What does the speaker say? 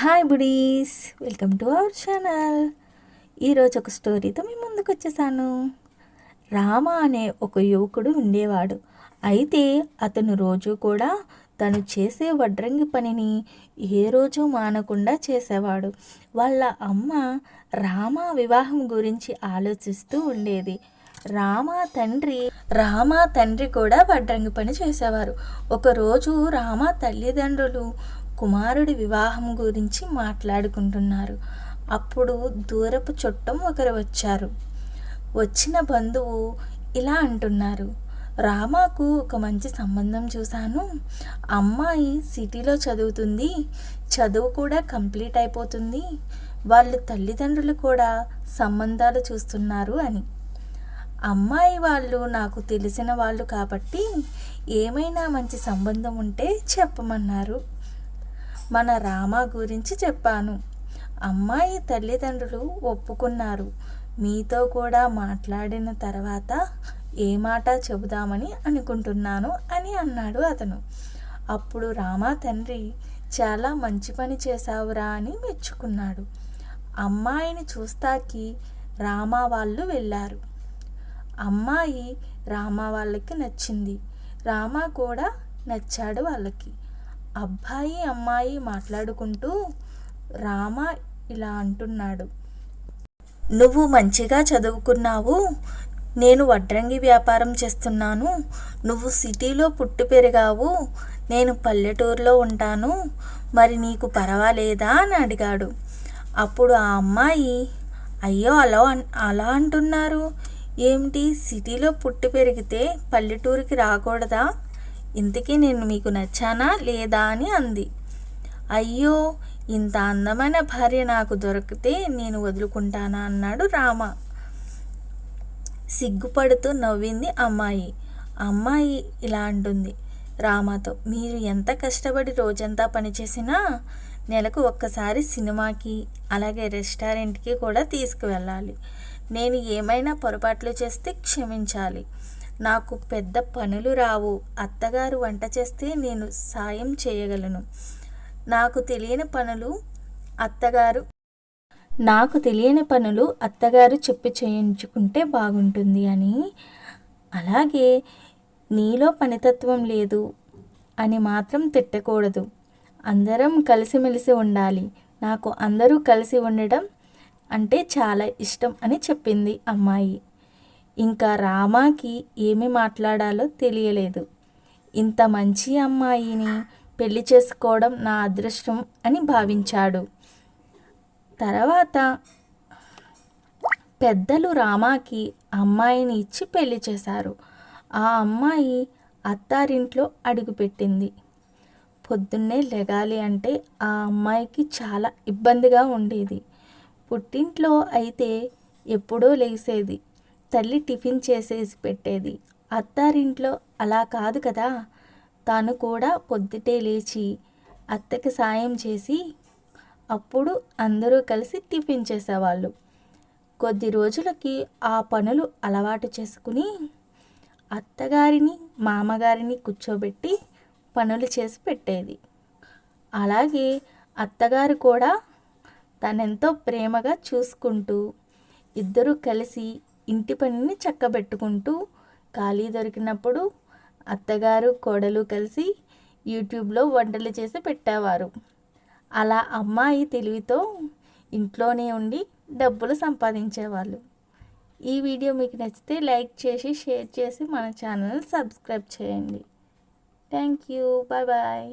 Hi buddies welcome to our channel. ఈరోజు ఒక స్టోరీతో మేము ముందుకు వచ్చేసాను రామ అనే ఒక యువకుడు ఉండేవాడు. అయితే అతను రోజు కూడా తను చేసే వడ్రంగి పనిని ఏ రోజు మానకుండా చేసేవాడు. వాళ్ళ అమ్మ రామ వివాహం గురించి ఆలోచిస్తూ ఉండేది. రామ తండ్రి రామ తండ్రి కూడా వడ్రంగి పని చేసేవారు. ఒకరోజు రామ తల్లిదండ్రులు కుమారుడి వివాహం గురించి మాట్లాడుకుంటున్నారు. అప్పుడు దూరపు చుట్టం ఒకరు వచ్చారు. వచ్చిన బంధువు ఇలా అంటున్నారు. రామాకు ఒక మంచి సంబంధం చూశాను. అమ్మాయి సిటీలో చదువుతుంది. చదువు కూడా కంప్లీట్ అయిపోతుంది. వాళ్ళ తల్లిదండ్రులు కూడా సంబంధాలు చూస్తున్నారు అని. అమ్మాయి వాళ్ళు నాకు తెలిసిన వాళ్ళు కాబట్టి ఏమైనా మంచి సంబంధం ఉంటే చెప్పమన్నారు. మన రామ గురించి చెప్పాను. అమ్మాయి తల్లిదండ్రులు ఒప్పుకున్నారు. మీతో కూడా మాట్లాడిన తర్వాత ఏ మాట చెబుదామని అనుకుంటున్నాను అని అన్నాడు అతను. అప్పుడు రామ తండ్రి చాలా మంచి పని చేశావురా అని మెచ్చుకున్నాడు. అమ్మాయిని చూస్తాకి రామ వాళ్ళు వెళ్ళారు. అమ్మాయి రామ వాళ్ళకి నచ్చింది. రామ కూడా నచ్చాడు వాళ్ళకి. అబ్బాయి అమ్మాయి మాట్లాడుకుంటూ రామ ఇలా అంటున్నాడు. నువ్వు మంచిగా చదువుకున్నావు. నేను వడ్రంగి వ్యాపారం చేస్తున్నాను. నువ్వు సిటీలో పుట్టి పెరిగావు. నేను పల్లెటూరులో ఉంటాను. మరి నీకు పర్వాలేదా? అని అడిగాడు. అప్పుడు ఆ అమ్మాయి అయ్యో అలా అలా అంటున్నారు. ఏమిటి? సిటీలో పుట్టి పెరిగితే పల్లెటూరికి రాకూడదా? ఇంతకీ నేను మీకు నచ్చానా లేదా అని అంది. అయ్యో ఇంత అందమైన భార్య నాకు దొరికితే నేను వదులుకుంటానా అన్నాడు రామ. సిగ్గుపడుతూ నవ్వింది అమ్మాయి. అమ్మాయి ఇలా అంటుంది రామాతో మీరు ఎంత కష్టపడి రోజంతా పనిచేసినా నెలకు ఒక్కసారి సినిమాకి అలాగే రెస్టారెంట్కి కూడా తీసుకువెళ్ళాలి. నేను ఏమైనా పొరపాట్లు చేస్తే క్షమించాలి. నాకు పెద్ద పనులు రావు. అత్తగారు వంట చేస్తే నేను సాయం చేయగలను. నాకు తెలియని పనులు అత్తగారు నాకు తెలియని పనులు అత్తగారు చెప్పి చేయించుకుంటే బాగుంటుంది అని. అలాగే నీలో పనితత్వం లేదు అని మాత్రం తిట్టకూడదు. అందరం కలిసిమెలిసి ఉండాలి. నాకు అందరూ కలిసి ఉండడం అంటే చాలా ఇష్టం అని చెప్పింది అమ్మాయి. ఇంకా రామాకి ఏమి మాట్లాడాలో తెలియలేదు. ఇంత మంచి అమ్మాయిని పెళ్ళి చేసుకోవడం నా అదృష్టం అని భావించాడు. తర్వాత పెద్దలు రామాకి అమ్మాయిని ఇచ్చి పెళ్ళి చేశారు. ఆ అమ్మాయి అత్తారింట్లో అడుగుపెట్టింది. పొద్దున్నే లెగాలి అంటే ఆ అమ్మాయికి చాలా ఇబ్బందిగా ఉండేది. పుట్టింట్లో అయితే ఎప్పుడో లేసేది. తల్లి టిఫిన్ చేసేసి పెట్టేది. అత్తారింట్లో అలా కాదు కదా. తాను కూడా పొద్దుటే లేచి అత్తకి సాయం చేసి అప్పుడు అందరూ కలిసి టిఫిన్ చేసేవాళ్ళు. కొద్ది రోజులకి ఆ పనులు అలవాటు చేసుకుని అత్తగారిని మామగారిని కూర్చోబెట్టి పనులు చేసి పెట్టేది. అలాగే అత్తగారు కూడా తనెంతో ప్రేమగా చూసుకుంటూ ఇద్దరూ కలిసి ఇంటి పనిని చక్కబెట్టుకుంటూ ఖాళీ దొరికినప్పుడు అత్తగారు కోడలు కలిసి యూట్యూబ్లో వంటలు చేసి పెట్టేవారు. అలా అమ్మాయి తెలివితో ఇంట్లోనే ఉండి డబ్బులు సంపాదించేవాళ్ళు. ఈ వీడియో మీకు నచ్చితే లైక్ చేసి షేర్ చేసి మన ఛానల్ సబ్స్క్రైబ్ చేయండి. Thank you. Bye bye.